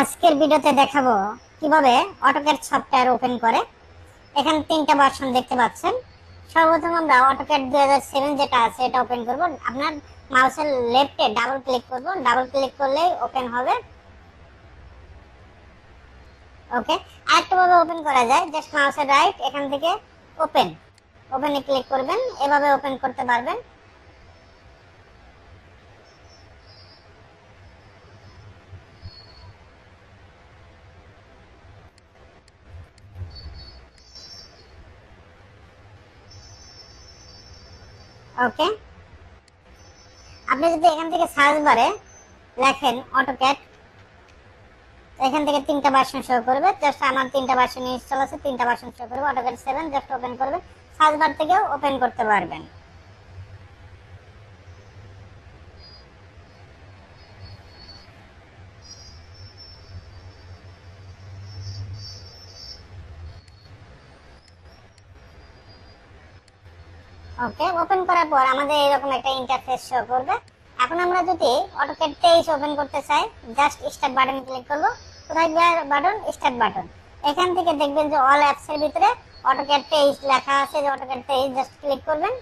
আজকের ভিডিওতে দেখাবো কীভাবে অটোক্যাড সফটওয়্যার ওপেন করে। এখানে তিনটা ভার্সন দেখতে পাচ্ছেন। সর্বপ্রথম আমরা অটোকেট দুই হাজার সেভেন যেটা আছে, এটা ওপেন করব। আপনার মাউসের লেফটে ডাবল ক্লিক করব। ডাবল ক্লিক করলেই ওপেন হবে। ওকে আরেকটা ভাবে ওপেন করা যায় জাস্ট মাউসের রাইট এখান থেকে ওপেন ওপেনে ক্লিক করবেন, এভাবে ওপেন করতে পারবেন। ওকে। আপনি যদি এখান থেকে সার্চ বারে লেখেন অটোক্যাড এখান থেকে তিনটা ভার্সন শো করবে। জাস্ট আমার তিনটা ভার্সন ইনস্টল আছে, তিনটা ভার্সন শো করবে। অটোক্যাড সেভেন জাস্ট ওপেন করবে। সার্চ বার থেকেও ওপেন করতে পারবেন। ওকে ওপেন করার পর আমাদের এরকম একটা ইন্টারফেস শো করবে। এখন আমরা যদি অটোকেট তেইশ ওপেন করতে চাই জাস্ট স্টার্ট বাটন ক্লিক করব। কোথায় বাটন স্টার্ট বাটন এখান থেকে দেখবেন যে অল অ্যাপসের ভিতরে অটোকেট তেইশ লেখা আছে, যে অটোকেট তেইশ জাস্ট ক্লিক করবেন।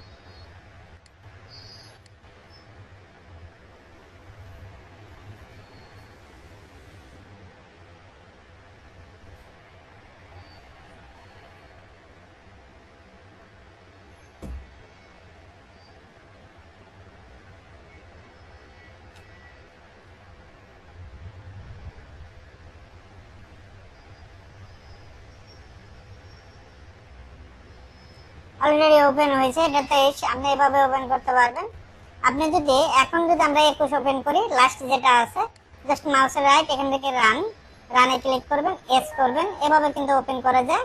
অলরেডি ওপেন হয়েছে, এটা তেইশ আপনি এভাবে ওপেন করতে পারবেন। আপনি যদি এখন যদি আমরা একুশ ওপেন করি লাস্ট যেটা আছে জাস্ট মাউসের রাইট এখান থেকে রান রানে ক্লিক করবেন এস করবেন, এভাবে কিন্তু ওপেন করা যায়।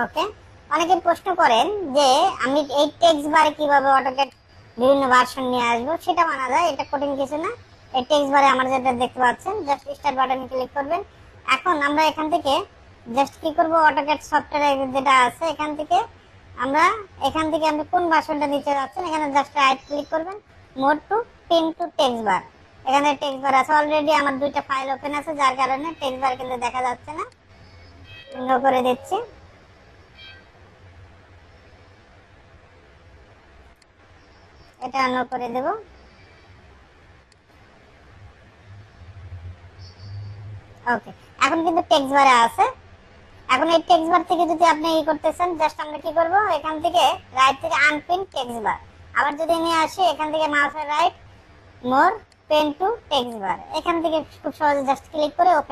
ওকে অনেকে প্রশ্ন করেন যে আমি এই টেক্সট বারে কীভাবে অটোক্যাড বিভিন্ন ভার্সন নিয়ে আসব, সেটা মানা যায়, এটা কঠিন কিছু না। এই টেক্সট বারে আমরা যেটা দেখতে পাচ্ছেন জাস্ট স্টার্ট বাটনে ক্লিক করবেন। এখন আমরা এখান থেকে জাস্ট কি করব অটোক্যাড সফটওয়্যার যেটা আছে, এখান থেকে আমরা, এখান থেকে আপনি কোন ভার্সনটা নিতে যাচ্ছেন, এখানে জাস্ট রাইট ক্লিক করবেন। More to pin to text bar এখানে টেক্সট বার আছে। অলরেডি আমার দুইটা ফাইল ওপেন আছে, যার কারণে টেক্সট বার কিন্তু দেখা যাচ্ছে না। নো করে দিচ্ছি। এটা অন করে দেব। ওকে, এখন কিন্তু টেক্সট বারে আছে। এখন এই টেক্সট বার থেকে যদি আপনি ই করতেছেন জাস্ট আমরা কি করব? এখান থেকে রাইট থেকে আনপিন টেক্সট বার আবার যদি নিয়ে আসি, এখান থেকে মাউসের right more pen to text bar এখান থেকে খুব সহজে জাস্ট ক্লিক করে